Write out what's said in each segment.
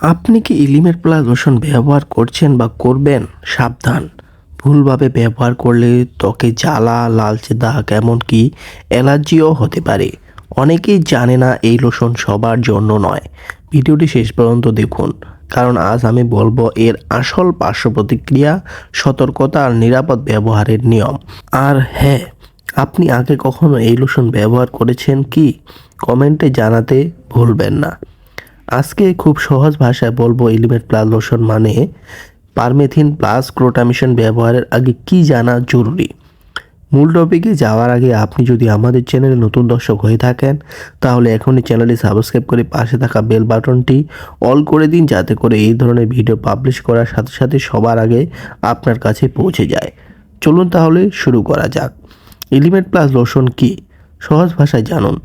আপনি কি ইলিমেট plus lotion ব্যবহার করছেন বা করবেন? সাবধান। ভুলভাবে ব্যবহার করলে ত্বকে জ্বালা, লালচে দাগ, এমনকি অ্যালার্জিও হতে পারে। অনেকেই জানে না এই লোশন সবার জন্য নয়। ভিডিওটি শেষ পর্যন্ত দেখুন, কারণ আজ আমি বলব এর আসল পার্শ্ব প্রতিক্রিয়া সতর্কতা আর নিরাপদ ব্যবহারের নিয়ম। আর হ্যাঁ আপনি আগে কখনো এই লোশন ব্যবহার করেছেন কি? কমেন্টে জানাতে ভুলবেন না। আজকে খুব সহজ ভাষায় বলব এলিমেন্ট প্লাস লোশন মানে পারমেথিন প্লাস ক্রোটামিশন ব্যবহারের আগে কি জানা জরুরি? মূল টপিকে যাওয়ার আগে আপনি যদি আমাদের চ্যানেলে নতুন দর্শক হয়ে থাকেন, তাহলে এখনই চ্যানেলটি সাবস্ক্রাইব করে পাশে থাকা বেল বাটনটি অল করে দিন যাতে করে এই ধরনের ভিডিও পাবলিশ করার সাথে সাথে সবার আগে আপনার কাছে পৌঁছে যায়। চলুন তাহলে শুরু করা যাক। এলিমেন্ট প্লাস লোশন কি? সহজ ভাষায় জানুন।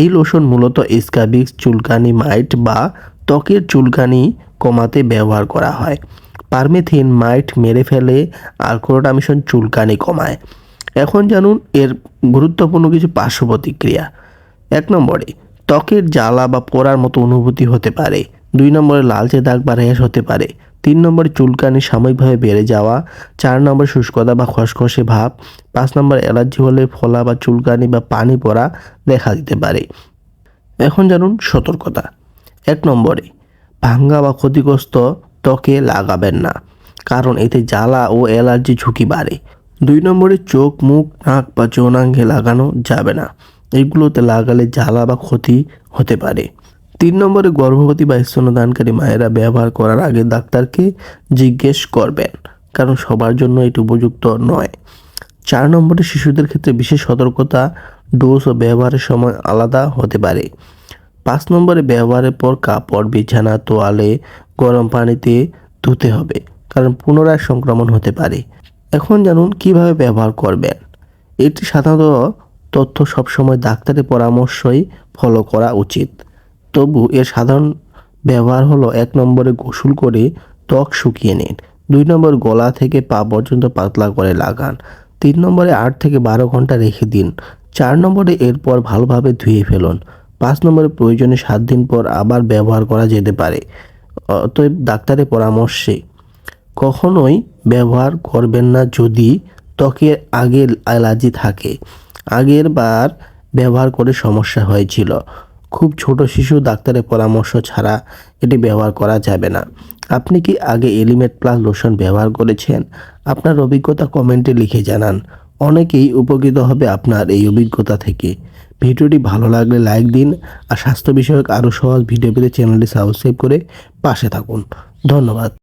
এই লোশন মূলত স্কাবিক্স চুলকানি মাইট বা ত্বকের চুলকানি কমাতে ব্যবহার করা হয়। পারমেথিন মাইট মেরে ফেলে আর ক্রোটামিশন চুলকানি কমায়। এখন জানুন এর গুরুত্বপূর্ণ কিছু পার্শ্ব প্রতিক্রিয়া। এক নম্বরে, ত্বকের জ্বালা বা পোড়ার মতো অনুভূতি হতে পারে। দুই নম্বরে লালচে দাগ বা র্যাশ হতে পারে। তিন নম্বরে চুলকানি সাময়িকভাবে বেড়ে যাওয়া। চার নম্বর শুষ্কতা বা খসখসে ভাব। পাঁচ নম্বর অ্যালার্জি হলে ফলা বা চুলকানি বা পানি পড়া দেখা দিতে পারে। এখন জানুন সতর্কতা। এক নম্বরে, ভাঙ্গা বা ক্ষতিগ্রস্ত ত্বকে লাগাবেন না, কারণ এতে জ্বালা ও অ্যালার্জি ঝুঁকি বাড়ে। দুই নম্বরে, চোখ, মুখ, নাক বা যৌনাঙ্গে লাগানো যাবে না। এগুলোতে লাগালে জ্বালা বা ক্ষতি হতে পারে। তিন নম্বরে গর্ভবতী বা স্তনদানকারী মায়েরা ব্যবহার করার আগে ডাক্তারকে জিজ্ঞেস করবেন, কারণ সবার জন্য এটি উপযুক্ত নয়। চার নম্বরে শিশুদের ক্ষেত্রে বিশেষ সতর্কতা, ডোজ ও ব্যবহারের সময় আলাদা হতে পারে। পাঁচ নম্বরে ব্যবহারের পর কাপড়, বিছানা, তোয়ালে গরম পানিতে ধুতে হবে, কারণ পুনরায় সংক্রমণ হতে পারে। এখন জানুন কীভাবে ব্যবহার করবেন। এটি সাধারণত তথ্য সবসময় ডাক্তারের পরামর্শই ফলো করা উচিত। তবু এর সাধারণ ব্যবহার হলো এক নম্বরে গোসল করে ত্বক শুকিয়ে নিন, দুই নম্বর গলা থেকে পা পর্যন্ত পাতলা করে লাগান, তিন নম্বরে আট থেকে বারো ঘণ্টা রেখে দিন, চার নম্বরে এরপর ভালোভাবে ধুয়ে ফেলুন, পাঁচ নম্বরে প্রয়োজনে সাত দিন পর আবার ব্যবহার করা যেতে পারে। অতএব ডাক্তারের পরামর্শে, কখনোই ব্যবহার করবেন না যদি ত্বকের আগে অ্যালার্জি থাকে। আগের বার ব্যবহার করে সমস্যা হয়েছিল। খুব ছোট শিশু ডাক্তারের পরামর্শ ছাড়া এটি ব্যবহার করা যাবে না। আপনি কি আগে এলিমেট প্লাস লোশন ব্যবহার করেছেন? আপনার অভিজ্ঞতা কমেন্টে লিখে জানান। অনেকেই উপকৃত হবে আপনার এই অভিজ্ঞতা থেকে। ভিডিওটি ভালো লাগলে লাইক দিন আর স্বাস্থ্য বিষয়ক আরও সহজ ভিডিও পেতে চ্যানেলটি সাবস্ক্রাইব করে পাশে থাকুন। ধন্যবাদ।